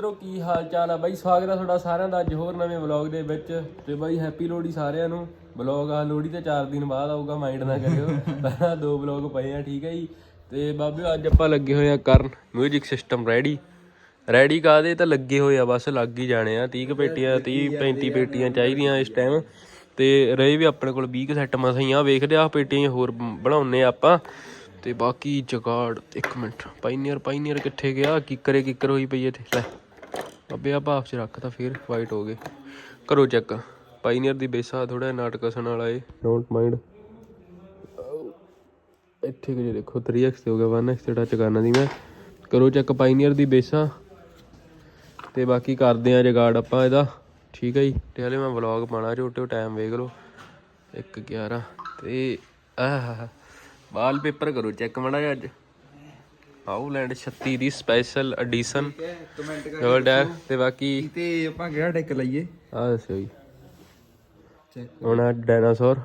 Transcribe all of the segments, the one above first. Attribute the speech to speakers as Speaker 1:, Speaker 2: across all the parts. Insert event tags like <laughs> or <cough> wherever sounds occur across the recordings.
Speaker 1: ਮਿੱਤਰੋ ਕੀ ਹਾਲ ਚਾਲ ਆ? ਬਾਈ ਸਵਾਗਤ ਆ ਤੁਹਾਡਾ ਸਾਰਿਆਂ ਦਾ ਅੱਜ ਹੋਰ ਨਵੇਂ ਵਲੌਗ ਦੇ ਵਿੱਚ। ਤੇ ਬਾਈ ਹੈਪੀ ਲੋਹੜੀ ਸਾਰਿਆਂ ਨੂੰ। ਵਲੌਗ ਆ ਲੋਹੜੀ ਤੇ 4 ਦਿਨ ਬਾਅਦ ਆਊਗਾ ਮਾਈਂਡ ਨਾ ਕਰਿਓ। <laughs> ਪਹਿਲਾਂ ਦੋ ਵਲੌਗ ਪਏ ਆ ਠੀਕ ਹੈ ਜੀ। ਤੇ ਬਾਬਿਓ ਅੱਜ ਆਪਾਂ ਲੱਗੇ ਹੋਏ ਆ ਕਰਨ। 뮤직 ਸਿਸਟਮ ਰੈਡੀ ਰੈਡੀ ਕਾਦੇ ਤਾਂ ਲੱਗੇ ਹੋਏ ਆ ਬਸ ਲੱਗ ਹੀ ਜਾਣੇ ਆ। 30 ਕੁ ਪੇਟੀਆਂ 30 35 ਪੇਟੀਆਂ ਚਾਹੀਦੀਆਂ ਇਸ ਟਾਈਮ ਤੇ ਰਹੇ ਵੀ ਆਪਣੇ ਕੋਲ 20 ਕੁ ਸੈੱਟ ਮਸਾਂ ਹੀ ਆ। ਵੇਖਦੇ ਆ ਪੇਟੀਆਂ ਹੋਰ ਬਣਾਉਨੇ ਆਪਾਂ। ਤੇ ਬਾਕੀ ਜਗਾੜ ਇੱਕ ਮਿੰਟ। ਪਾਈਨੀਅਰ ਪਾਈਨੀਅਰ ਕਿੱਥੇ ਗਿਆ? ਕਿੱਕਰੇ ਕਿੱਕਰ ਹੋਈ ਪਈ ਇੱਥੇ। ਲੈ। ਅੱਬੇ ਆ ਭਾਫ ਚ ਰੱਖਤਾ ਫਿਰ ਵਾਈਟ ਹੋ ਗਏ। ਕਰੋ ਚੈੱਕ ਪਾਈਨੀਅਰ ਦੀ ਬੇਸਾ ਥੋੜਾ ਨਾਟਕ ਹਸਣ ਵਾਲਾ ਏ। ਡੋਂਟ ਮਾਈਂਡ ਇੱਥੇ ਕਿ ਦੇਖੋ 3x ਤੇ ਹੋ ਗਿਆ 1x ਤੇ ਟੱਚ ਕਰਨਾ ਦੀ ਮੈਂ। ਕਰੋ ਚੈੱਕ ਪਾਈਨੀਅਰ ਦੀ ਬੇਸਾ। ਤੇ ਬਾਕੀ ਕਰਦੇ ਆ ਜਗਾੜ ਆਪਾਂ ਇਹਦਾ। ਠੀਕ ਹੈ ਜੀ। ਤੇ ਹਲੇ ਮੈਂ ਵਲੌਗ ਪਾਣਾ ਝੋਟੇ ਟਾਈਮ ਵੇਖ ਲਓ। 1:11 ਤੇ ਆਹ ਵਾਲ ਪੇਪਰ ਕਰੋ ਚੈੱਕ ਮੜਾ ਅੱਜ। ਆਊਲੈਂਡ 36 ਦੀ ਸਪੈਸ਼ਲ ਐਡੀਸ਼ਨ
Speaker 2: ਕਮੈਂਟ
Speaker 1: ਡਬਲ ਡੈਰ ਤੇ ਬਾਕੀ
Speaker 2: ਤੇ ਆਪਾਂ ਕਿਹੜਾ ਟੈਕ ਲਈਏ?
Speaker 1: ਆ ਦੱਸੋ ਜੀ।
Speaker 2: ਚੈੱਕ
Speaker 1: ਹੁਣ ਆ ਡਾਇਨਾਸੌਰ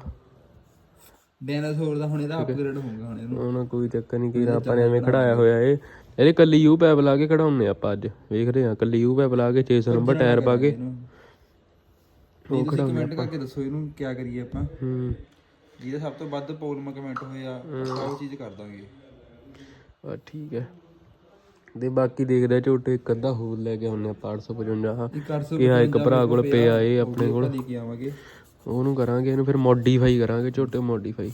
Speaker 2: ਡਾਇਨਾਸੌਰ ਦਾ ਹੁਣ ਇਹਦਾ ਅਪਗ੍ਰੇਡ ਹੋਊਗਾ ਹੁਣ ਇਹਨੂੰ।
Speaker 1: ਉਹਨਾਂ ਕੋਈ ਚੱਕਰ ਨਹੀਂ ਕੀਰਾ ਆਪਾਂ ਨੇ ਐਵੇਂ ਖੜਾਇਆ ਹੋਇਆ ਏ ਇਹਦੇ ਕੱਲੀ ਯੂ ਪੈਪ ਲਾ ਕੇ ਖੜਾਉਨੇ ਆਪਾਂ ਅੱਜ। ਵੇਖ ਰਹੇ ਆ ਕੱਲੀ ਯੂ ਪੈਪ ਲਾ ਕੇ 600 ਨੰਬਰ ਟਾਇਰ ਪਾ ਕੇ।
Speaker 2: ਉਹ ਖੜਾ ਕਮੈਂਟ ਕਰਕੇ ਦੱਸੋ ਇਹਨੂੰ ਕੀ ਕਰੀਏ ਆਪਾਂ।
Speaker 1: ਹੂੰ।
Speaker 2: ਜਿਹਦਾ ਸਭ ਤੋਂ ਵੱਧ ਪੋਲਮ ਕਮੈਂਟ ਹੋਇਆ ਉਹ ਚੀਜ਼ ਕਰ ਦਾਂਗੇ।
Speaker 1: ਆ ਠੀਕ ਹੈ। ਤੇ ਬਾਕੀ ਦੇਖਦੇ ਆ ਝੋਟੇ ਇੱਕ ਅੱਧਾ ਹੋਰ ਲੈ ਕੇ 855
Speaker 2: ਇੱਕ 800
Speaker 1: ਇਹ ਆ ਇੱਕ ਭਰਾ ਕੋਲ ਪਿਆ ਏ ਆਪਣੇ ਕੋਲ।
Speaker 2: ਲੈ ਕੇ ਆਵਾਂਗੇ।
Speaker 1: ਉਹਨੂੰ ਕਰਾਂਗੇ ਇਹਨੂੰ ਫਿਰ ਮੋਡੀਫਾਈ ਕਰਾਂਗੇ ਝੋਟੇ ਮੋਡੀਫਾਈ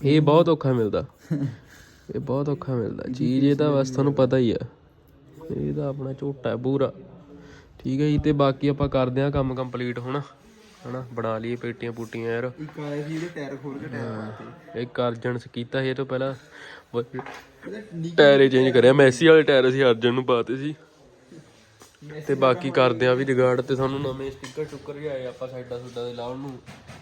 Speaker 1: ਇਹ ਬਹੁਤ ਔਖਾ ਮਿਲਦਾ। ਇਹ ਬਹੁਤ ਔਖਾ ਮਿਲਦਾ। ਚੀਜ਼ ਇਹ ਤਾਂ ਬਸ ਤੁਹਾਨੂੰ ਪਤਾ ਹੀ ਆ। ਇਹ ਤਾਂ ਆਪਣਾ ਝੋਟਾ ਹੈ ਪੂਰਾ। ਠੀਕ ਹੈ ਜੀ ਤੇ ਬਾਕੀ ਆਪਾਂ ਕਰਦੇ ਆ ਕੰਮ ਕੰਪਲੀਟ ਹੁਣ। ਹਨਾ ਬਣਾ ਲਈਏ ਪੇਟੀਆਂ ਪੂਟੀਆਂ ਯਾਰ।
Speaker 2: ਇੱਕ ਆਏ ਸੀ ਇਹਦੇ ਟਾਇਰ ਖੋਲ ਕੇ ਟਾਇਰ ਪਾਤੇ
Speaker 1: ਇੱਕ ਅਰਜਨਸ ਕੀਤਾ ਸੀ ਇਹ ਤੋਂ ਪਹਿਲਾਂ। ਟਾਇਰ ਚੇਂਜ ਕਰਿਆ। ਮੈਸੀ ਵਾਲੇ ਟਾਇਰ ਅਸੀਂ ਅਰਜਨ ਨੂੰ ਪਾਤੇ ਸੀ। ਤੇ ਬਾਕੀ ਕਰਦੇ ਆ ਵੀ ਜਗਾੜ ਤੇ ਸਾਨੂੰ ਨਵੇਂ ਸਟicker ਟੁੱਕਰ ਵੀ ਆਏ ਆਪਾਂ ਸਾਈਡਾਂ ਸੁੱਡਾਂ ਦੇ ਲਾਉਣ ਨੂੰ।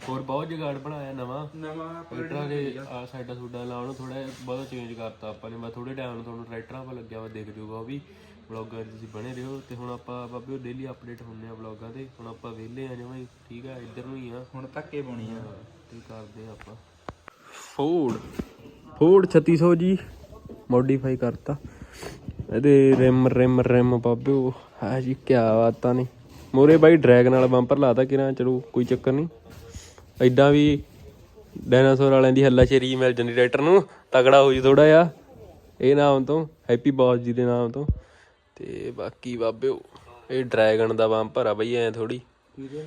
Speaker 1: ਹੋਰ ਬਹੁਤ ਜਗਾੜ ਬਣਾਇਆ ਨਵਾਂ।
Speaker 2: ਨਵਾਂ
Speaker 1: ਟਰੈਕਟਰਾਂ ਦੇ ਆ ਸਾਈਡਾਂ ਸੁੱਡਾਂ ਲਾਉਣ ਨੂੰ ਥੋੜਾ ਬਹੁਤ ਚੇਂਜ ਕਰਤਾ ਆਪਾਂ ਨੇ। ਮੈਂ ਥੋੜੇ ਟਾਈਮ ਨੂੰ ਤੁਹਾਨੂੰ ਟਰੈਕਟਰਾਂ 'ਤੇ ਲੱਗਿਆ ਵਾ ਦਿਖ ਜੂਗਾ ਉਹ ਵੀ। ਵਲੌਗਾਂ 'ਚ ਤੁਸੀਂ ਬਣੇ ਰਹੋ ਤੇ ਹੁਣ ਆਪਾਂ ਬਾਬੇ ਡੇਲੀ ਅਪਡੇਟ ਹੁੰਨੇ ਆ ਵਲੌਗਾਂ ਤੇ ਹੁਣ ਆਪਾਂ ਵਿਹਲੇ ਆ ਜਿਵੇਂ ਠੀਕ ਆ ਇੱਧਰ ਨੂੰ ਹੀ ਆ।
Speaker 2: ਹੁਣ ਧੱਕੇ ਪਾਉਣੀ ਆ।
Speaker 1: ਤੇ ਕਰਦੇ ਆ ਆਪਾਂ। ਫੋਰਡ ਫੋਰਡ 3600 ਜੀ ਮੋਡੀਫਾਈ ਕਰਤਾ। ਇਹਦੇ ਰਿਮ ਰਿਮ ਰਿਮ ਬਾਬਿਓ ਹੈ ਜੀ ਕੀ ਬਾਤਾਂ ਨੇ। ਮੋਰੇ ਬਾਈ ਡਰੈਗਨ ਵਾਲਾ ਬੰਪਰ ਲਾਤਾ ਕਿਰਾਂ ਚਲੋ ਕੋਈ ਚੱਕਰ ਨਹੀਂ। ਐਦਾਂ ਵੀ ਡਾਇਨਾਸੌਰ ਵਾਲਿਆਂ ਦੀ ਹੱਲਾਸ਼ੇਰੀ ਮਿਲ ਜਾਂਦੀ ਰਾਈਟਰ ਨੂੰ ਤਗੜਾ ਹੋ ਜੀ ਥੋੜਾ ਜਿਹਾ। ਇਹ ਨਾਮ ਤੋਂ ਹੈਪੀ ਬੌਸ ਜੀ ਦੇ ਨਾਮ ਤੋਂ। ਤੇ ਬਾਕੀ ਬਾਬਿਓ, ਇਹ ਡਰੈਗਨ ਦਾ ਬੰਪਰ ਆ ਬਈ, ਐ ਥੋੜੀ
Speaker 2: ਇਹਦੇ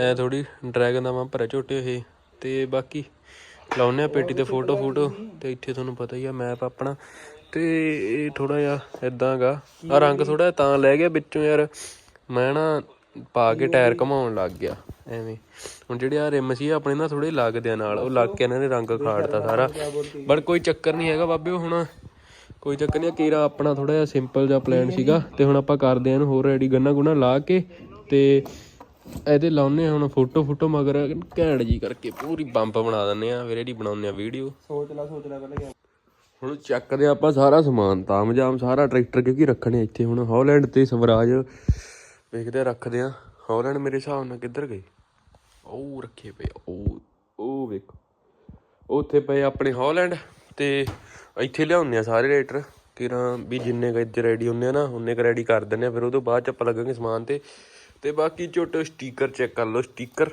Speaker 1: ਐ ਥੋੜੀ ਡਰੈਗਨ ਦਾ ਬੰਪਰ ਆ ਝੋਟੇ ਇਹ। ਤੇ ਬਾਕੀ ਲਾਉਨੇ ਆ ਪੇਟੀ ਤੇ ਫੋਟੋ ਫੋਟੋ। ਤੇ ਇੱਥੇ ਤੁਹਾਨੂੰ ਪਤਾ ਹੀ ਆ ਮੈਪ ਆਪਣਾ। ਤੇ ਇਹ ਥੋੜਾ ਜਿਹਾ ਇਦਾਂਗਾ ਆ ਰੰਗ ਥੋੜਾ ਤਾਂ ਲੈ ਗਿਆ ਵਿੱਚੋਂ ਯਾਰ। ਮੈਂ ਨਾ ਪਾ ਕੇ ਟਾਇਰ ਘਮਾਉਣ ਲੱਗ ਗਿਆ, ਐਵੇਂ। ਹੁਣ ਜਿਹੜੇ ਆ ਰਿਮ ਸੀ, ਆਪਣੇ ਨਾ ਥੋੜੇ ਲੱਗਦੇ ਆ ਨਾਲ। ਉਹ ਲੱਗ ਕੇ ਇਹਨਾਂ ਨੇ ਰੰਗ ਖਾੜਤਾ ਸਾਰਾ। ਬਟ ਕੋਈ ਚੱਕਰ ਨਹੀਂ ਹੈਗਾ ਬਾਬੇ ਹੁਣ ਕੋਈ ਚੱਕਰ ਨਹੀਂ ਕੀਰਾ ਆਪਣਾ ਥੋੜਾ ਜਿਹਾ ਸਿੰਪਲ ਜਿਹਾ ਪਲਾਨ ਸੀਗਾ ਤੇ ਹੁਣ ਆਪਾਂ ਕਰਦੇ ਆ ਇਹਨੂੰ ਹੋਰ ਰੈਡੀ ਗੰਨਾ ਗੁਨਾ ਲਾ ਕੇ ਤੇ ਇਹਦੇ ਲਾਉਨੇ ਹੁਣ ਫੋਟੋ ਫੋਟੋ ਮਗਰ ਘੈਂਟ ਜੀ ਕਰਕੇ ਪੂਰੀ ਬੰਪ ਬਣਾ ਦਿੰਨੇ ਆ ਫਿਰ ਇਹਦੀ ਬਣਾਉਨੇ ਆ ਵੀਡੀਓ
Speaker 2: ਸੋਚ ਲੈ ਸੋਚ ਲੈ ਪਹਿਲਾਂ
Speaker 1: ਹੁਣ ਚੱਕਦੇ ਆਪਾਂ ਸਾਰਾ ਸਮਾਨ ਤਾਮਜਾਮ ਸਾਰਾ ਟਰੈਕਟਰ ਕਿਉਂਕਿ ਰੱਖਣੇ ਇੱਥੇ ਹੁਣ ਹਾਲੈਂਡ ਤੇ ਸਵਰਾਜ ਵੇਖਦੇ ਰੱਖਦੇ ਆ ਹਾਲੈਂਡ ਮੇਰੇ ਹਿਸਾਬ ਨਾਲ ਕਿੱਧਰ ਗਏ? ਉਹ ਰੱਖੇ ਪਏ ਉਹ ਉਹ ਵੇਖੋ। ਉੱਥੇ ਪਏ ਆਪਣੇ ਹਾਲੈਂਡ ਤੇ ਇੱਥੇ ਲਿਆਉਂਦੇ ਆ ਸਾਰੇ ਰੇਟਰ ਕਿਰਾਂ ਵੀ ਜਿੰਨੇ ਕੁ ਇੱਥੇ ਰੈਡੀ ਹੁੰਦੇ ਆ ਨਾ, ਉਹਨੇ ਕੁ ਰੈਡੀ ਕਰ ਦਿੰਦੇ ਆ, ਫਿਰ ਉਹ ਤੋਂ ਬਾਅਦ ਚ ਆਪਾਂ ਲੱਗਾਂਗੇ ਸਮਾਨ ਤੇ। ਤੇ ਬਾਕੀ ਛੋਟੇ ਸਟicker ਚੈੱਕ ਕਰ ਲਓ ਸਟicker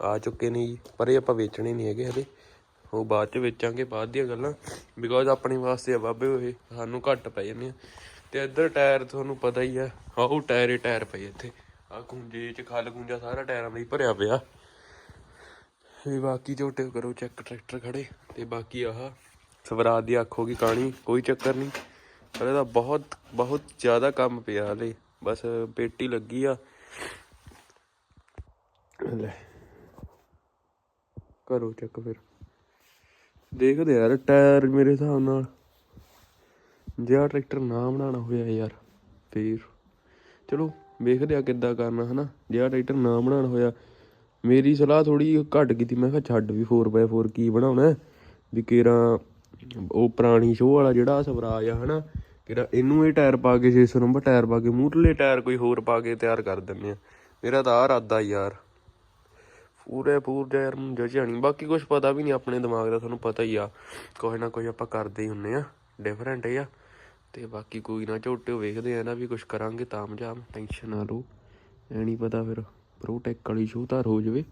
Speaker 1: ਆ ਚੁੱਕੇ ਨੇ ਜੀ, ਪਰ ਇਹ ਆਪਾਂ ਵੇਚਣੇ ਨਹੀਂ ਹੈਗੇ ਹਲੇ ਉਹ ਬਾਅਦ ਚ ਵੇਚਾਂਗੇ, ਬਾਅਦ ਦੀਆਂ ਗੱਲਾਂ ਬਿਕੋਜ਼ ਆਪਣੇ ਵਾਸਤੇ ਆ ਬਾਬੇ ਉਹ ਸਾਨੂੰ ਘੱਟ ਪੈ ਜਾਂਦੇ ਆ। ਤੇ ਇੱਧਰ ਟਾਇਰ ਤੁਹਾਨੂੰ ਪਤਾ ਹੀ ਆ, ਆਹ ਟਾਇਰ ਹੀ ਟਾਇਰ ਪਏ ਇੱਥੇ। ਆ ਗੁੰਜੇ ਚ, ਖਲ ਗੁੰਜਾ ਸਾਰਾ ਟਾਇਰਾਂ ਦਾ ਭਰਿਆ ਪਿਆ। ਵੀ ਬਾਕੀ ਝੋਟੇ ਕਰੋ ਚੈੱਕ ਟਰੈਕਟਰ ਖੜੇ। ਤੇ ਬਾਕੀ ਆਹ ਸਵਰਾਜ ਦੀ ਅੱਖ ਹੋ ਗਈ ਕਾਣੀ ਕੋਈ ਚੱਕਰ ਨਹੀਂ। ਪਰ ਇਹਦਾ ਬਹੁਤ ਬਹੁਤ ਜ਼ਿਆਦਾ ਕੰਮ ਪਿਆ ਹਲੇ। ਬਸ ਪੇਟੀ ਲੱਗੀ ਆ। ਲੈ। ਕਰੋ ਚੈੱਕ ਫਿਰ। ਦੇਖਦੇ ਯਾਰ, ਟਾਇਰ ਮੇਰੇ ਹਿਸਾਬ ਨਾਲ। ਜੇ ਆਹ ਟਰੈਕਟਰ ਨਾ ਬਣਾਉਣਾ ਹੋਇਆ ਯਾਰ, ਫੇਰ। ਚਲੋ, ਵੇਖਦੇ ਆ ਕਿੱਦਾਂ ਕਰਨਾ, ਹਨਾ। ਜੇ ਆਹ ਟਰੈਕਟਰ ਨਾ ਬਣਾਉਣਾ ਹੋਇਆ। ਮੇਰੀ ਸਲਾਹ ਥੋੜੀ ਘੱਟ ਕੀਤੀ। ਮੈਂ ਕਿਹਾ ਛੱਡ ਵੀ 4x4 ਕੀ ਬਣਾਉਣਾ ਵੀ ਕੇਰਾ ਉਹ ਪੁਰਾਣੀ ਸ਼ੋਅ ਵਾਲਾ ਜਿਹੜਾ ਸਵਰਾਜ ਆ, ਹਨਾ? ਕਿਹੜਾ ਇਹਨੂੰ ਇਹ ਟਾਇਰ ਪਾ ਕੇ 600 ਨੰਬਰ ਟਾਇਰ ਪਾ ਕੇ ਮੂਹਰਲੇ ਟਾਇਰ ਕੋਈ ਹੋਰ ਪਾ ਕੇ ਤਿਆਰ ਕਰ ਦਿੰਨੇ ਆ। ਮੇਰਾ ਤਾਂ ਆ ਇਰਾਦਾ ਯਾਰ। ਪੂਰੇ ਪੂਰ ਯਾਰ ਮੈਨੂੰ ਨਹੀਂ ਬਾਕੀ ਕੁਝ ਪਤਾ ਵੀ ਨਹੀਂ ਆਪਣੇ ਦਿਮਾਗ ਦਾ ਤੁਹਾਨੂੰ ਪਤਾ ਹੀ ਆ। ਕੋਈ ਨਾ ਕੋਈ ਆਪਾਂ ਕਰਦੇ ਹੀ ਹੁੰਨੇ ਆ। ਡਿਫਰੈਂਟ ਆ। ਤੇ ਬਾਕੀ ਕੋਈ ਨਾ ਝੋਟੇ ਵੇਖਦੇ ਆ ਨਾ ਵੀ ਕੁਝ ਕਰਾਂਗੇ, ਤਾਂ ਜਾਮ ਟੈਨਸ਼ਨ ਨਾ ਲਓ। ਐ ਨਹੀਂ ਪਤਾ ਫਿਰ ਪ੍ਰੋਟੈਕ ਵਾਲੀ ਸ਼ੂ ਤਾਂ ਹੋ ਜਵੇ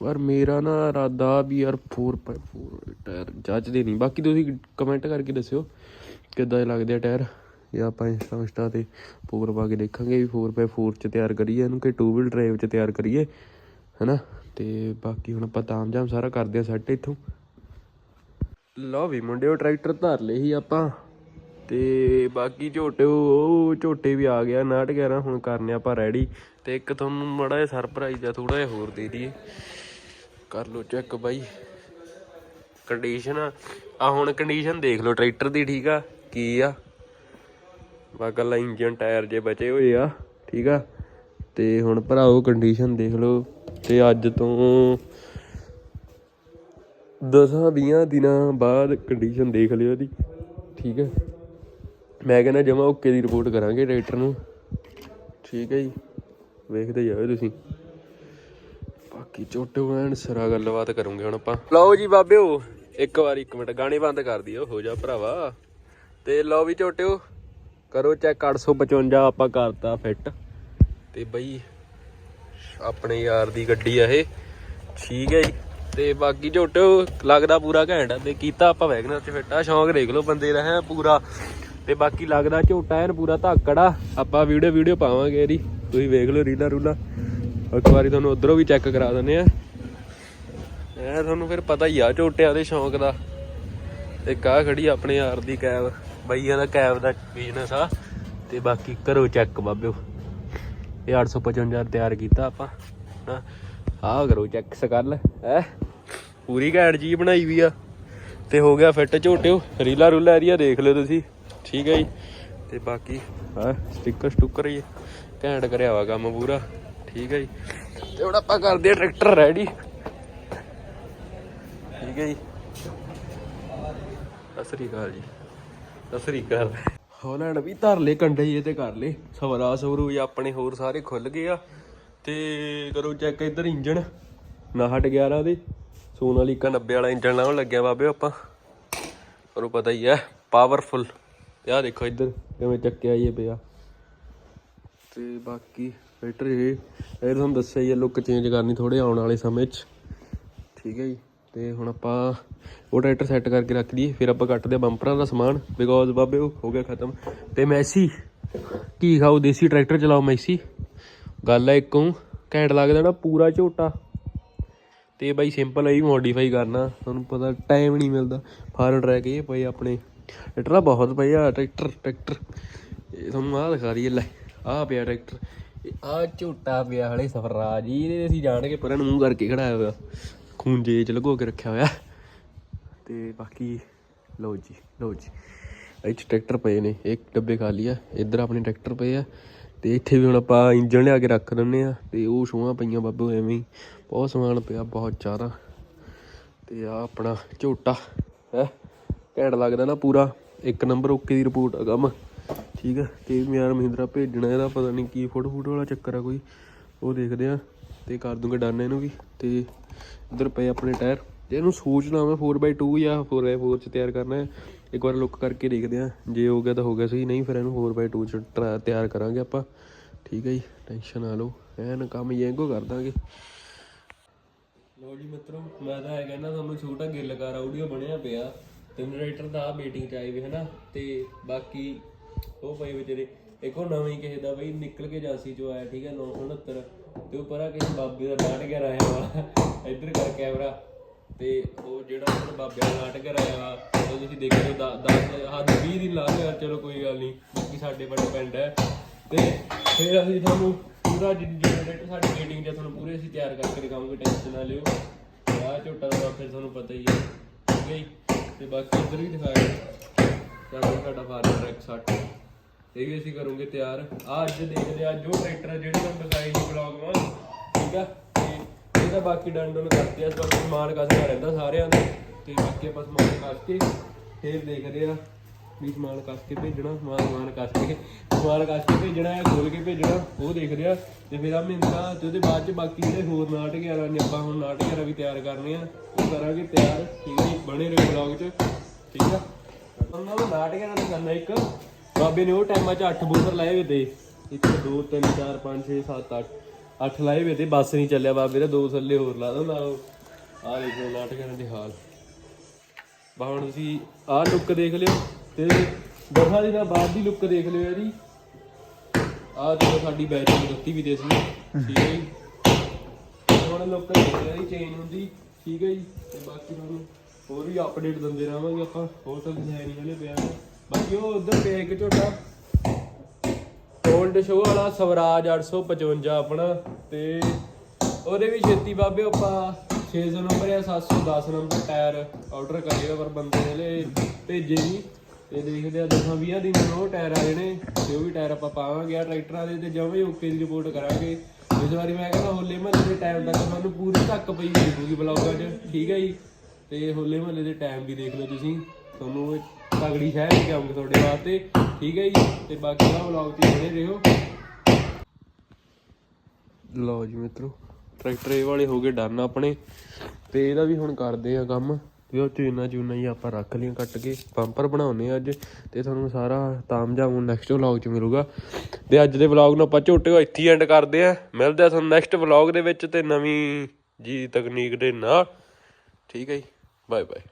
Speaker 1: ਪਰ ਮੇਰਾ ਨਾ ਇਰਾਦਾ ਵੀ ਯਾਰ 4x4 ਟਾਇਰ ਜੱਜਦੇ ਨਹੀਂ ਬਾਕੀ ਤੁਸੀਂ ਕਮੈਂਟ ਕਰਕੇ ਦੱਸਿਓ ਕਿੱਦਾਂ ਦੇ ਲੱਗਦੇ ਆ ਟਾਇਰ ਜਾਂ ਆਪਾਂ ਇੰਸਟਾ ਇੰਸਟਾ ਤੇ ਪੂਰ ਪਾ ਕੇ ਦੇਖਾਂਗੇ ਵੀ 4x4 ਚ ਤਿਆਰ ਕਰੀਏ ਇਹਨੂੰ ਕਿ 2 ਵੀਲ ਡਰਾਈਵ ਚ ਤਿਆਰ ਕਰੀਏ, ਹਨਾ? ਤੇ ਬਾਕੀ ਹੁਣ ਆਪਾਂ ਤਾਮਝਾਮ ਸਾਰਾ ਕਰਦੇ ਆ ਸੈੱਟ ਇੱਥੋਂ। ਲਓ ਵੀ ਮੁੰਡਿਓ ਟਰੈਕਟਰ ਧਰ ਲਏ ਸੀ ਆਪਾਂ। ਤੇ ਬਾਕੀ ਝੋਟੇ, ਉਹ ਝੋਟੇ ਵੀ ਆ ਗਿਆ 911 ਹੁਣ ਕਰਨੇ ਆਪਾਂ ਰੈਡੀ ਤੇ ਇੱਕ ਤੁਹਾਨੂੰ ਮੜਾ ਜਿਹਾ ਸਰਪ੍ਰਾਈਜ਼ ਆ ਥੋੜਾ ਜਿਹਾ ਹੋਰ ਦੇ ਦਈਏ। ਕਰ ਲਓ ਚੈੱਕ ਬਾਈ। ਕੰਡੀਸ਼ਨ ਆ। ਹੁਣ ਕੰਡੀਸ਼ਨ ਦੇਖ ਲਓ ਟਰੈਕਟਰ ਦੀ ਠੀਕ ਆ? ਕੀ ਆ? ਬਾਕਲਾ ਇੰਜਨ ਟਾਇਰ ਜੇ ਬਚੇ ਹੋਏ ਆ, ਠੀਕ ਆ? ਤੇ ਹੁਣ ਭਰਾਓ ਕੰਡੀਸ਼ਨ ਦੇਖ ਲਓ। ਤੇ ਅੱਜ ਤੋਂ 10-20 ਦਿਨਾਂ ਬਾਅਦ ਕੰਡੀਸ਼ਨ ਦੇਖ ਲਿਓ ਇਹਦੀ, ਠੀਕ ਹੈ ਮੈਂ ਕਹਿੰਦਾ ਜਮਾ ਓਕੇ ਦੀ ਰਿਪੋਰਟ ਕਰਾਂਗੇ ਟਰੈਕਟਰ ਨੂੰ। ਠੀਕ ਹੈ ਜੀ। ਵੇਖਦੇ ਜਾਓ ਤੁਸੀਂ। ਬਾਕੀ ਛੋਟੇ ਐਨ ਸਰਾ ਗੱਲਬਾਤ ਕਰੂੰਗੇ ਹੁਣ ਆਪਾਂ। ਲਓ ਜੀ ਬਾਬਿਓ ਇੱਕ ਵਾਰੀ ਇੱਕ ਮਿੰਟ ਗਾਣੇ ਬੰਦ ਕਰ ਦਿਓ ਹੋ ਜਾ ਭਰਾਵਾ। ਤੇ ਲਓ ਵੀ ਝੋਟਿਓ ਕਰੋ ਚੈੱਕ 855 ਆਪਾਂ ਕਰਤਾ ਫਿੱਟ ਤੇ ਬਈ ਆਪਣੇ ਯਾਰ ਦੀ ਗੱਡੀ ਆ ਇਹ। ਠੀਕ ਹੈ ਜੀ। ਤੇ ਬਾਕੀ ਝੋਟੋ ਲੱਗਦਾ ਪੂਰਾ ਘੈਂਟ ਆ। ਤੇ ਕੀਤਾ ਆਪਾਂ ਵੈਗਨਰ ਚ ਫਿੱਟ ਸ਼ੌਂਕ ਦੇਖ ਲਓ ਬੰਦੇ ਦਾ ਹੈ ਪੂਰਾ। ਤੇ ਬਾਕੀ ਲੱਗਦਾ ਝੋਟਾ ਐਨ ਪੂਰਾ ਧਾਕੜ ਆ। ਆਪਾਂ ਵੀਡੀਓ ਵੀਡੀਓ ਪਾਵਾਂਗੇ ਇਹਦੀ। ਤੁਸੀਂ ਵੇਖ ਲਓ ਰੀਲਾ ਰੂਲਾ ਇੱਕ ਵਾਰੀ ਤੁਹਾਨੂੰ ਉਧਰੋਂ ਵੀ ਚੈੱਕ ਕਰਾ ਦਿੰਦੇ ਆ ਇਹ ਤੁਹਾਨੂੰ ਫਿਰ ਪਤਾ ਹੀ ਆ, ਝੋਟਿਆਂ ਦੇ ਸ਼ੌਂਕ ਦਾ। ਤੇ ਕਾਹ ਖੜੀ ਆਪਣੇ ਯਾਰ ਦੀ ਕੈਬ, ਬਈਆਂ ਦਾ ਕੈਬ ਦਾ ਬਿਜ਼ਨਸ ਆ। ਤੇ ਬਾਕੀ ਕਰੋ ਚੈੱਕ ਬਾਬਿਓ। ਇਹ 855 ਤਿਆਰ ਕੀਤਾ ਆਪਾਂ। ਹਾਂ ਆਹ ਕਰੋ ਚੈੱਕ ਸਕਲ ਹੈ? ਪੂਰੀ ਘੈਂਟ ਜੀ ਬਣਾਈ ਵੀ ਆ। ਤੇ ਹੋ ਗਿਆ ਫਿੱਟ ਝੋਟਿਓ। ਰੀਲਾ ਰੂਲਾ ਏਰੀਆ ਦੇਖ ਲਿਓ ਤੁਸੀਂ। ਠੀਕ ਹੈ ਜੀ। ਤੇ ਬਾਕੀ, ਹਾਂ ਸਟicker ਸਟੁੱਕਰ ਹੀ ਘੈਂਟ ਕਰਿਆ ਵਾ ਕੰਮ ਪੂਰਾ। ਠੀਕ ਹੈ ਜੀ। ਤੇ ਹੁਣ ਆਪਾਂ ਕਰਦੇ ਆ ਟਰੈਕਟਰ ਰੈਡੀ ਠੀਕ ਹੈ ਜੀ। ਸਤਿ ਸ੍ਰੀ ਅਕਾਲ ਜੀ। ਸਤਿ ਸ੍ਰੀ ਅਕਾਲ। ਹੋਲੈਂਡ ਵੀ ਧਰ ਲੈ ਕੰਡੇ ਜੇ ਤੇ ਕਰ ਲੈ ਸਵਰਾ ਸਵਰੂ ਜਾਂ ਆਪਣੇ ਹੋਰ ਸਾਰੇ ਖੁੱਲ ਗਏ ਆ। ਤੇ ਕਰੋ ਚੈੱਕ ਇੱਧਰ ਇੰਜਣ 911 ਦੇ ਸੋਨਾਲੀਕਾ 90 ਵਾਲਾ ਇੰਜਣ ਲਾਉਣ ਲੱਗਿਆ ਬਾਬੇ ਆਪਾਂ। ਤੁਹਾਨੂੰ ਪਤਾ ਹੀ ਹੈ ਪਾਵਰਫੁਲ ਆ ਦੇਖੋ ਇੱਧਰ ਕਿਵੇਂ ਚੱਕਿਆ ਇਹ ਪਿਆ। ਤੇ ਬਾਕੀ ਬੈਟਰ ਇਹ। ਇਹ ਤੁਹਾਨੂੰ ਦੱਸਿਆ ਹੀ ਹੈ ਲੁੱਕ ਚੇਂਜ ਕਰਨੀ ਥੋੜੇ ਆਉਣ ਵਾਲੇ ਸਮੇਂ 'ਚ। ਠੀਕ ਹੈ ਜੀ। ਤੇ ਹੁਣ ਆਪਾਂ ਉਹ ਟਰੈਕਟਰ ਸੈੱਟ ਕਰਕੇ ਰੱਖ ਦਈਏ ਫਿਰ ਆਪਾਂ ਕੱਟਦੇ ਆ ਬੰਪਰਾਂ ਦਾ ਸਮਾਨ। ਬਿਕੋਜ਼ ਬਾਬੇ, ਉਹ ਹੋ ਗਿਆ ਖਤਮ। ਤੇ ਮੈਸੀ, ਕੀ ਖਾਓ ਦੇਸੀ ਟਰੈਕਟਰ ਚਲਾਓ ਮੈਸੀ? ਗੱਲ ਹੈ ਇੱਕੋਂ, ਘੈਂਟ ਲੱਗਦਾ ਨਾ ਪੂਰਾ ਝੋਟਾ। ਤੇ ਬਾਈ ਸਿੰਪਲ ਹੈ ਹੀ ਮੋਡੀਫਾਈ ਕਰਨਾ। ਤੁਹਾਨੂੰ ਪਤਾ ਟਾਈਮ ਨਹੀਂ ਮਿਲਦਾ। ਫਾਰਮ ਟਰੈਕ ਇਹ ਪਏ ਆਪਣੇ। ਟਰੈਕਟਰ ਤਾਂ ਬਹੁਤ ਪਏ ਆ, ਟਰੈਕਟਰ ਟਰੈਕਟਰ। ਇਹ ਤੁਹਾਨੂੰ ਆਹ ਦਿਖਾ ਰਹੀ ਲੈ। ਆਹ ਪਿਆ ਟਰੈਕਟਰ। ਆ ਝੋਟਾ ਪਿਆ ਹਲੇ ਸਫਰਾਜ ਜੀ ਇਹਦੇ ਅਸੀਂ ਜਾਣ ਕੇ ਪਰਾਂ ਨੂੰ ਮੂੰਹ ਕਰਕੇ ਖੜਾਇਆ ਹੋਇਆ। ਖੂਨ ਜੇ ਚ ਲਗੋ ਕੇ ਰੱਖਿਆ ਹੋਇਆ। ਤੇ ਬਾਕੀ, ਲਓ ਜੀ ਲਓ ਜੀ। ਇੱਥੇ ਟਰੈਕਟਰ ਪਏ ਨੇ, ਇੱਕ ਡੱਬੇ ਖਾਲੀ ਆ, ਇੱਧਰ ਆਪਣੇ ਟਰੈਕਟਰ ਪਏ ਆ। ਤੇ ਇੱਥੇ ਵੀ ਹੁਣ ਆਪਾਂ ਇੰਜਣ ਲਿਆ ਕੇ ਰੱਖ ਦਿੰਨੇ ਆ, ਤੇ ਉਹ ਸ਼ੋਆਂ ਪਈਆਂ ਬਾਬੂ, ਐਵੇਂ ਹੀ। ਬਹੁਤ ਸਮਾਨ ਪਿਆ, ਬਹੁਤ ਜ਼ਿਆਦਾ। ਤੇ ਆ ਆਪਣਾ ਝੋਟਾ, ਹੈ? ਘੈਂਟ ਲੱਗਦਾ ਨਾ ਪੂਰਾ। ਇੱਕ ਨੰਬਰ ਓਕੇ ਦੀ ਰਿਪੋਰਟ ਆ ਕੰਮ। ਠੀਕ ਆ, ਤੇ ਯਾਰ ਮਹਿੰਦਰਾ ਭੇਜਣਾ ਇਹਦਾ, ਪਤਾ ਨਹੀਂ ਕੀ ਫੋਟੋ ਫੋਟੋ ਵਾਲਾ ਚੱਕਰ ਆ ਕੋਈ। ਉਹ ਦੇਖਦੇ ਆ, ਤੇ ਕਰ ਦੂੰਗਾ ਡਨ ਇਹਨੂੰ ਵੀ, ਤੇ ਇੱਧਰ ਪਏ ਆਪਣੇ ਟਾਇਰ। ਜੇ ਇਹਨੂੰ ਸੋਚਣਾ ਮੈਂ 4x2 ਜਾਂ 4x4 ਚ ਤਿਆਰ ਕਰਨਾ ਹੈ। ਇੱਕ ਵਾਰ ਲੁੱਕ ਕਰਕੇ ਦੇਖਦੇ ਆ, ਜੇ ਹੋ ਗਿਆ ਤਾਂ ਹੋ ਗਿਆ ਸਹੀ, ਨਹੀਂ ਫਿਰ ਇਹਨੂੰ 4x2 ਚ ਤਿਆਰ ਕਰਾਂਗੇ ਆਪਾਂ। ਠੀਕ ਹੈ ਜੀ ਟੈਨਸ਼ਨ ਨਾ ਲਓ, ਐਨ ਕੰਮ ਯੈਂਗੋ ਕਰ ਦਾਂਗੇ। ਲੋ ਜੀ ਮਿੱਤਰੋ, ਮੈਂ ਤਾਂ ਇਹ ਕਹਿੰਦਾ ਤੁਹਾਨੂੰ ਛੋਟਾ ਗਿੱਲਕਾਰ ਆਡੀਓ ਬਣਿਆ ਪਿਆ, ਤੇ ਜਨਰੇਟਰ ਦਾ ਮੀਟਿੰਗ ਚ ਆਏ ਵੀ ਹਨਾ, ਤੇ ਬਾਕੀ ਉਹ ਪਏ ਵਿਚਾਰੇ ਇੱਕ ਉਹ ਨਵੇਂ ਕਿਸੇ ਦਾ ਬਈ ਨਿਕਲ ਕੇ ਜਾਸੀ ਚੋਂ ਆਇਆ, ਠੀਕ ਹੈ 969 ਤੇ ਉਹ ਪਰਾਂ ਕਿਸੇ ਬਾਬੇ ਦਾ ਨਾਟ ਗਿਆ ਆਇਆ ਵਾ। ਇੱਧਰ ਕਰ ਕੈਮਰਾ। ਤੇ ਉਹ ਜਿਹੜਾ ਉਹਨੇ ਬਾਬੇ ਦਾ ਨਾਟ ਕਰ ਆਇਆ ਵਾ, ਉਹ ਤੁਸੀਂ ਦੇਖੋ 10 ਹੱਦ 20 ਦਿਨ ਲਾ ਲਿਓ ਚਲੋ ਕੋਈ ਗੱਲ ਨਹੀਂ, ਬਾਕੀ ਸਾਡੇ ਪਿੰਡ ਪਿੰਡ ਹੈ। ਤੇ ਫਿਰ ਅਸੀਂ ਤੁਹਾਨੂੰ ਪੂਰਾ ਜਨਰੇਟਰ ਸਾਡੀ ਮੀਟਿੰਗ 'ਚ ਤੁਹਾਨੂੰ ਪੂਰੇ ਅਸੀਂ ਤਿਆਰ ਕਰਕੇ ਦਿਖਾਵਾਂਗੇ ਟੈਨਸ਼ਨ ਨਾ ਲਿਓ। ਤੇ ਝੋਟਾ ਦਾ ਫਿਰ ਤੁਹਾਨੂੰ ਪਤਾ ਹੀ ਹੈ, ਠੀਕ ਹੈ ਜੀ? ਤੇ ਬਾਕੀ ਇੱਧਰ ਵੀ ਦਿਖਾਇਆ ਸਾਡਾ ਸਾਡਾ ਫਾਰਮ ਟਰੈਕ 60 ਇਹ ਵੀ ਅਸੀਂ ਕਰੂੰਗੇ ਤਿਆਰ। ਆ ਅੱਜ ਦੇਖਦੇ ਆ ਜੋ ਟਰੈਕਟਰ ਆ ਜਿਹੜੇ ਤੁਹਾਨੂੰ ਦਿਖਾਈ ਸੀ ਬਲੌਗ ਵਿੱਚ ਠੀਕ ਆ? ਤੇ ਇਹਦਾ ਬਾਕੀ ਡੰਡ ਡਨ ਕਰਦੇ ਆ। ਸਭ ਸਮਾਨ ਕੱਸਦਾ ਰਹਿੰਦਾ ਸਾਰਿਆਂ ਦਾ। ਤੇ ਬਾਕੀ ਆਪਾਂ ਸਮਾਨ ਕੱਸ ਕੇ ਫਿਰ ਦੇਖਦੇ ਆ ਵੀ ਸਮਾਨ ਕੱਸ ਕੇ ਭੇਜਣਾ, ਸਮਾਨ ਸਮਾਨ ਕੱਸ ਕੇ, ਸਮਾਨ ਕੱਸ ਕੇ ਭੇਜਣਾ ਹੈ ਖੋਲ ਕੇ ਭੇਜਣਾ, ਉਹ ਦੇਖਦੇ ਆ। ਤੇ ਫਿਰ ਆ ਮਹਿੰਦਰਾ ਤੇ ਉਹਦੇ ਬਾਅਦ ਚ ਬਾਕੀ ਜਿਹੜੇ ਹੋਰ ਨਾਟ 11 ਨੇ, ਆਪਾਂ ਹੁਣ ਨਾਟ 11 ਵੀ ਤਿਆਰ ਕਰਨੇ ਆ। ਉਹ ਕਰਾਂਗੇ ਤਿਆਰ। ਠੀਕ ਹੈ ਬਣੇ ਰਹੋ ਬਲੌਗ 'ਚ। ਠੀਕ ਆ? ਉਹਨਾਂ ਨੂੰ ਨਾਟ 11 ਦਾ ਕਰਨਾ ਇੱਕ। ਬਾਬੇ ਨੇ ਉਹ ਟਾਈਮਾਂ 'ਚ 8 ਬੂਫਰ ਲਾਏ ਵੇ ਤੇ। 1 2 3 4 5 6 7 8 8 ਲਾਏ ਵੇ ਤੇ ਬੱਸ ਨਹੀਂ ਚੱਲਿਆ ਬਾਬੇ ਦਾ, ਦੋ ਥੱਲੇ ਹੋਰ ਲਾ ਦਿੰਦਾ ਉਹ ਆਹ ਦੇਖੋ ਨਾਟਕਾਂ ਦੇ ਹਾਲ। ਬਾ, ਹੁਣ ਤੁਸੀਂ ਆਹ ਲੁੱਕ ਦੇਖ ਲਿਓ ਤੇ ਦਸਾਂ ਦਿਨਾਂ ਬਾਅਦ ਦੀ ਲੁੱਕ ਦੇਖ ਲਿਓ ਇਹਦੀ। ਆਹ ਦੇਖੋ, ਸਾਡੀ ਬੈਟਰੀ ਦਿੱਤੀ ਵੀ ਦੇ ਸੀ ਠੀਕ ਹੈ ਜੀ। ਹੁਣ ਲੁੱਕ ਦੇਖ ਲਿਓ ਇਹਦੀ ਚੇਂਜ ਹੁੰਦੀ। ਠੀਕ ਹੈ ਜੀ। ਤੇ ਬਾਕੀ ਤੁਹਾਨੂੰ ਹੋਰ ਵੀ ਅਪਡੇਟ ਦਿੰਦੇ ਰਹਾਂਗੇ ਆਪਾਂ, ਹੋਰ ਤਾਂ ਕੁਝ ਹੈ ਹਲੇ ਪਿਆ। ਬਾਕੀ ਉਹ ਉਧਰ ਪਿਆ ਇੱਕ ਝੋਟਾ। 올ਡ ਸ਼ੋ ਵਾਲਾ ਸਵਰਾਜ 855 ਆਪਣਾ, ਤੇ ਉਹਦੇ ਵੀ ਛੇਤੀ ਬਾਬੇ ਆਪਾਂ 600 ਨੰਬਰ ਜਾਂ 710 ਨੰਬਰ ਟਾਇਰ ਆਰਡਰ ਕਰਿਆ ਪਰ ਬੰਦੇ ਨੇ ਹਲੇ ਭੇਜੇ ਨਹੀਂ ਤੇ ਦੇਖਦੇ ਆ ਦਸਾਂ 20 ਦਿਨਾਂ ਨੂੰ ਉਹ ਟਾਇਰ ਆ ਜਾਣੇ, ਤੇ ਉਹ ਵੀ ਟਾਇਰ ਆਪਾਂ ਪਾਵਾਂਗੇ ਆ ਟਰੈਕਟਰਾਂ ਦੇ, ਤੇ ਜਵੇਂ ਓਕੇ ਦੀ ਰਿਪੋਰਟ ਕਰਾਂਗੇ। ਇਸ ਵਾਰੀ ਮੈਂ ਕਹਿੰਦਾ ਹੋਲੇ ਮਹੱਲੇ ਦੇ ਟਾਈਮ ਤੱਕ ਤੁਹਾਨੂੰ ਪੂਰੀ ਧੱਕ ਪਈ ਦੇਖੂਗੀ ਬਲੌਗਾਂ 'ਚ, ਠੀਕ ਹੈ ਜੀ? ਤੇ ਹੋਲੇ ਮਹੱਲੇ ਦੇ ਟਾਈਮ ਵੀ ਦੇਖ ਲਓ ਤੁਸੀਂ। ਤੁਹਾਨੂੰ ਇੱਕ ਤਗੜੀ ਸ਼ਹਿਰ ਲੈ ਕੇ ਆਉਂਗੇ ਤੁਹਾਡੇ ਵਾਸਤੇ। ਠੀਕ ਹੈ ਜੀ? ਤੇ ਬਾਕੀ ਦਾ ਵਲੌਗ ਤੇ ਬਣੇ ਰਹੋ। ਲਓ ਜੀ ਮਿੱਤਰੋ ਟਰੈਕਟਰ ਇਹ ਵਾਲੇ ਹੋ ਗਏ ਡਨ ਆਪਣੇ। ਤੇ ਇਹਦਾ ਵੀ ਹੁਣ ਕਰਦੇ ਆ ਕੰਮ। ਤੇ ਉਹ ਚੂਨਾ ਚੂਨਾ ਹੀ ਆਪਾਂ ਰੱਖ ਲਈਆਂ ਕੱਟ ਕੇ। ਪੰਪਰ ਬਣਾਉਨੇ ਆ ਅੱਜ। ਤੇ ਤੁਹਾਨੂੰ ਸਾਰਾ ਤਾਮਝਾਮ ਨੈਕਸਟ ਵਲੌਗ 'ਚ ਮਿਲੂਗਾ। ਤੇ ਅੱਜ ਦੇ ਵਲੌਗ ਨੂੰ ਆਪਾਂ ਝੋਟੇ ਇੱਥੇ ਹੀ ਐਂਡ ਕਰਦੇ ਆ ਮਿਲਦੇ ਆ ਤੁਹਾਨੂੰ ਨੈਕਸਟ ਵਲੌਗ ਦੇ ਵਿੱਚ ਤੇ ਨਵੀਂ ਜੀ ਤਕਨੀਕ ਦੇ ਨਾਲ। ਠੀਕ ਹੈ ਜੀ? Bye bye.